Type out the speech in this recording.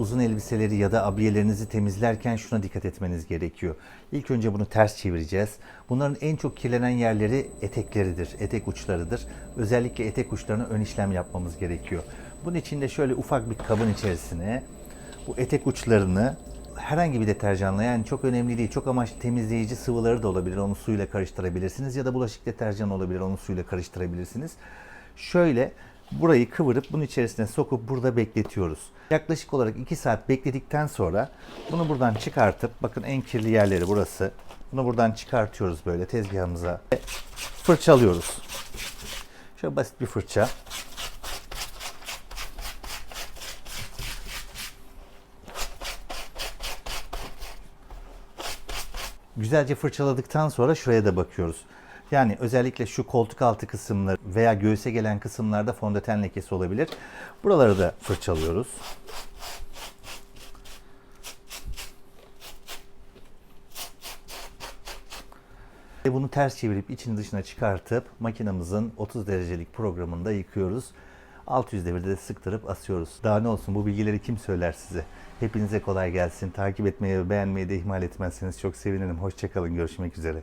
uzun elbiseleri ya da abiyelerinizi temizlerken şuna dikkat etmeniz gerekiyor. İlk önce bunu ters çevireceğiz. Bunların en çok kirlenen yerleri etekleridir, etek uçlarıdır. Özellikle etek uçlarına ön işlem yapmamız gerekiyor. Bunun için de şöyle ufak bir kabın içerisine bu etek uçlarını herhangi bir deterjanla yani çok önemli değil. Çok amaçlı temizleyici sıvıları da olabilir. Onu suyla karıştırabilirsiniz ya da bulaşık deterjanı olabilir. Onu suyla karıştırabilirsiniz. Şöyle burayı kıvırıp bunun içerisine sokup burada bekletiyoruz. Yaklaşık olarak 2 saat bekledikten sonra bunu buradan çıkartıp bakın en kirli yerleri burası. Bunu buradan çıkartıyoruz böyle tezgahımıza. ve Fırçalıyoruz. Şöyle basit bir fırça. Güzelce fırçaladıktan sonra şuraya da bakıyoruz. Yani özellikle şu koltuk altı kısımları veya göğüse gelen kısımlarda fondöten lekesi olabilir. Buraları da fırçalıyoruz. Bunu ters çevirip içini dışına çıkartıp makinamızın 30 derecelik programında yıkıyoruz. 600 devirde de sıktırıp asıyoruz. Daha ne olsun bu bilgileri kim söyler size? Hepinize kolay gelsin. Takip etmeyi ve beğenmeyi de ihmal etmezseniz çok sevinirim. Hoşçakalın. Görüşmek üzere.